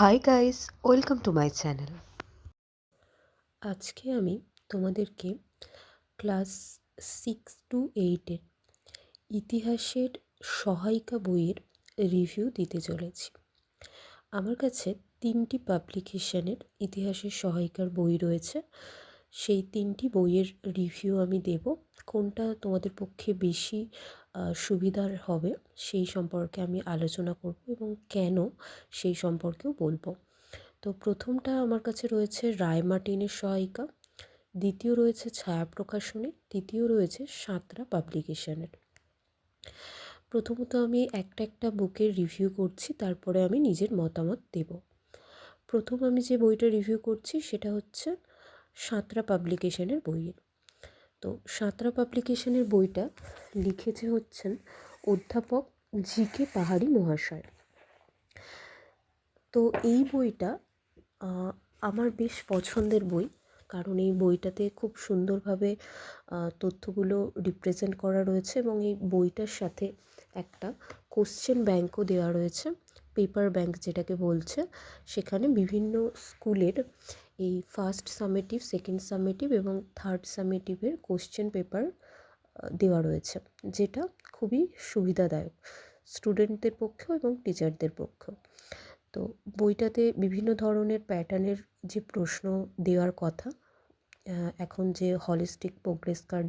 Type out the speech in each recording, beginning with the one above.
Hi guys welcome to my channel আজকে আমি তোমাদেরকে ক্লাস সিক্স টু এইটের ইতিহাসের সহায়িকা বইয়ের রিভিউ দিতে চলেছি। আমার কাছে তিনটি পাবলিকেশনের ইতিহাসের সহায়িকার বই রয়েছে। সেই তিনটি বইয়ের রিভিউ আমি দেব। কোনটা তোমাদের পক্ষে বেশি সুবিধার হবে সেই সম্পর্কে আমি আলোচনা করব এবং কেন সেই সম্পর্কেও বলব। তো প্রথমটা আমার কাছে রয়েছে রায় মার্টিনের সহায়িকা, দ্বিতীয় রয়েছে ছায়া প্রকাশনী, তৃতীয় রয়েছে সাঁতরা পাবলিকেশনের প্রথমত আমি একটা একটা বুকের রিভিউ করছি, তারপরে আমি নিজের মতামত দেব। প্রথম আমি যে বইটা রিভিউ করছি সেটা হচ্ছে সাঁতরা পাবলিকেশনের বইয়ের তো সাঁতরা পাবলিকেশনের বইটা লিখেছে হচ্ছেন অধ্যাপক জি কে পাহাড়ি মহাশয়। তো এই বইটা আমার বেশ পছন্দের বই, কারণ এই বইটাতে খুব সুন্দরভাবে তথ্যগুলো রিপ্রেজেন্ট করা রয়েছে এবং এই বইটার সাথে একটা কোশ্চেন ব্যাঙ্কও দেওয়া রয়েছে পেপার ব্যাঙ্ক যেটাকে বলছে, সেখানে বিভিন্ন স্কুলের এই ফার্স্ট সামেটিভ সেকেন্ড সামেটিভ এবং থার্ড সামেটিভের কোশ্চেন পেপার দেওয়া রয়েছে, যেটা খুবই সুবিধাদায়ক স্টুডেন্টদের পক্ষেও এবং টিচারদের পক্ষেও। তো বইটাতে বিভিন্ন ধরনের প্যাটার্নের যে প্রশ্ন দেওয়ার কথা এখন যে হলিস্টিক প্রোগ্রেস কার্ড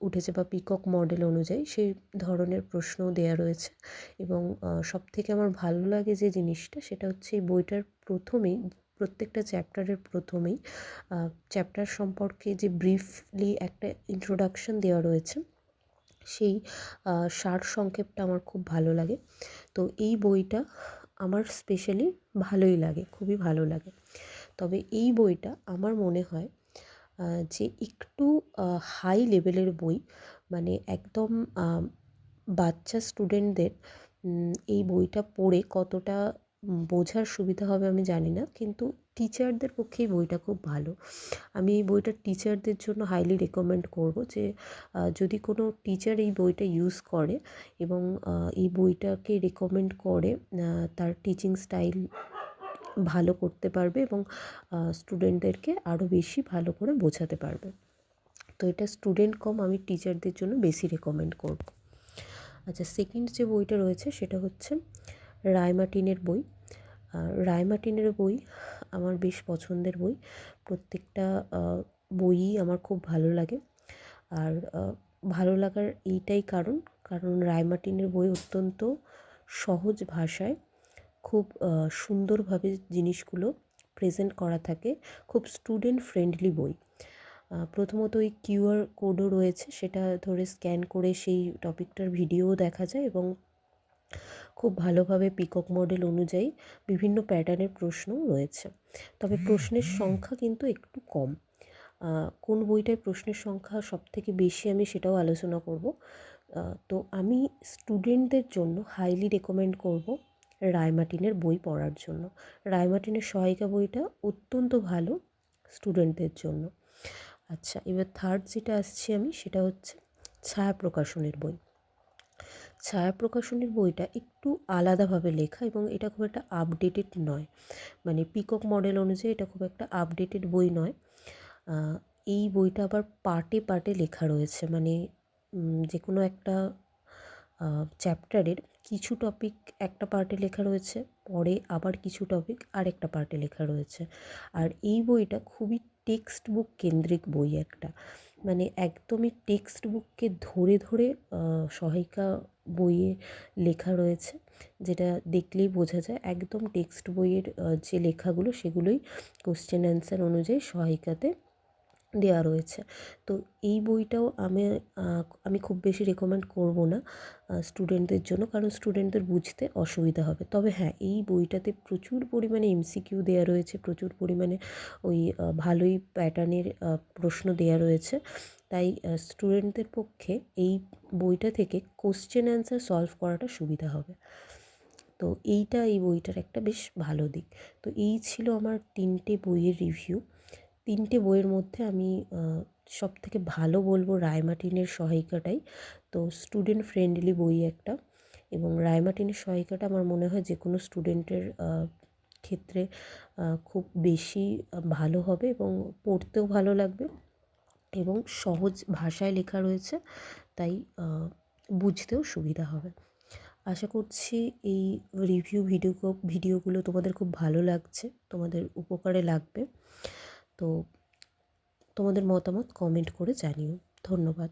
উঠেছে বা পিকক মডেল অনুযায়ী সেই ধরনের প্রশ্ন দেওয়া রয়েছে এবং সবথেকে আমার ভালো লাগে যে জিনিসটা সেটা হচ্ছে এই বইটার প্রথমেই প্রত্যেকটা চ্যাপ্টারের প্রথমেই চ্যাপ্টার সম্পর্কে যে ব্রিফলি একটা ইন্ট্রোডাকশন দেওয়া রয়েছে, সেই সার সংক্ষেপটা আমার খুব ভালো লাগে। তো এই বইটা আমার স্পেশালি ভালোই লাগে, খুবই ভালো লাগে। তবে এই বইটা আমার মনে হয় যে একটু হাই লেভেলের বই মানে একদম বাচ্চা স্টুডেন্টদের এই বইটা পড়ে কতটা বোঝার সুবিধা হবে আমি জানি না, কিন্তু টিচারদের পক্ষে এই বইটা খুব ভালো। আমি এই বইটা টিচারদের জন্য হাইলি রেকমেন্ড করব যে যদি কোনো টিচার এই বইটা ইউজ করে এবং এই বইটাকে রেকমেন্ড করে তার টিচিং স্টাইল ভালো করতে পারবে এবং স্টুডেন্টদেরকে আরও বেশি ভালো করে বোঝাতে পারবে। তো এটা স্টুডেন্ট কম আমি টিচারদের জন্য বেশি রেকমেন্ড করব। আচ্ছা সেকেন্ড যে বইটা রয়েছে সেটা হচ্ছে রায়মার্টিনের বই। রায়মার্টিনের বই, আমার বেশ পছন্দের বই। প্রত্যেকটা বইই আমার খুব ভালো লাগে। আর ভালো লাগার এইটাই কারণ কারণ রায়মার্টিনের বই অত্যন্ত সহজ ভাষায় খুব সুন্দরভাবে জিনিসগুলো প্রেজেন্ট করা থাকে। খুব স্টুডেন্ট ফ্রেন্ডলি বই। প্রথমত ওই কিউআর কোডও রয়েছে, সেটা ধরে স্ক্যান করে সেই টপিকটার ভিডিও দেখা যায় এবং খুব ভালোভাবে পিকক মডেল অনুযায়ী বিভিন্ন প্যাটার্নের প্রশ্নও রয়েছে। তবে প্রশ্নের সংখ্যা কিন্তু একটু কম। কোন বইটায় প্রশ্নের সংখ্যা সবথেকে বেশি আমি সেটাও আলোচনা করব। তো আমি স্টুডেন্টদের জন্য হাইলি রেকমেন্ড করব রায়মার্টিনের বই পড়ার জন্য। রায়মার্টিনের সহায়িকা বইটা অত্যন্ত ভালো স্টুডেন্টদের জন্য। আচ্ছা এবার থার্ড যেটা আসছি আমি সেটা হচ্ছে ছায়া প্রকাশনের বই। ছায়া প্রকাশনীর বইটা একটু আলাদাভাবে লেখা এবং এটা খুব একটা আপডেটেড নয়। মানে পিকক মডেল অনুযায়ী এটা খুব একটা আপডেটেড বই নয়। এই বইটা আবার পার্টে পার্টে লেখা রয়েছে। মানে যে কোনো একটা চ্যাপ্টারের কিছু টপিক একটা পার্টে লেখা রয়েছে, পরে আবার কিছু টপিক আরেকটা পার্টে লেখা রয়েছে। আর এই বইটা খুবই টেক্সট বুক কেন্দ্রিক বই একটা। মানে একদমই টেক্সট বুককে ধরে ধরে সহায়িকা বইয়ে লেখা রয়েছে, যেটা দেখলেই বোঝা যায় একদম টেক্সট বইয়ের যে লেখাগুলো সেগুলোই কোশ্চেন অ্যান্সার অনুযায়ী সহায়িকাতে দেওয়া রয়েছে। তো এই বইটাও আমি আমি খুব বেশি রেকমেন্ড করব না স্টুডেন্টদের জন্য, কারণ স্টুডেন্টদের বুঝতে অসুবিধা হবে। তবে হ্যাঁ এই বইটাতে প্রচুর পরিমাণে এমসিকিউ দেওয়া রয়েছে, প্রচুর পরিমাণে ওই ভালোই প্যাটার্নের প্রশ্ন দেওয়া রয়েছে। তাই স্টুডেন্টদের পক্ষে এই বইটা থেকে কোশ্চেন অ্যান্সার সলভ করাটা সুবিধা হবে। তো এইটা এই বইটার একটা বেশ ভালো দিক। তো এই ছিল আমার তিনটে বইয়ের রিভিউ তিনটে বইয়ের মধ্যে আমি সব থেকে ভালো বলব রায়মার্টিনের সহায়িকাটাই। তো স্টুডেন্ট ফ্রেন্ডলি বই একটা এবং রায়মার্টিনের সহায়িকাটা আমার মনে হয় যে কোনো স্টুডেন্টের ক্ষেত্রে খুব বেশি ভালো হবে এবং পড়তেও ভালো লাগবে এবং সহজ ভাষায় লেখা রয়েছে, তাই বুঝতেও সুবিধা হবে। আশা করছি এই রিভিউ ভিডিও ভিডিওগুলো তোমাদের খুব ভালো লাগছে, তোমাদের উপকারে লাগবে। তো তোমাদের মতামত কমেন্ট করে জানিও। ধন্যবাদ।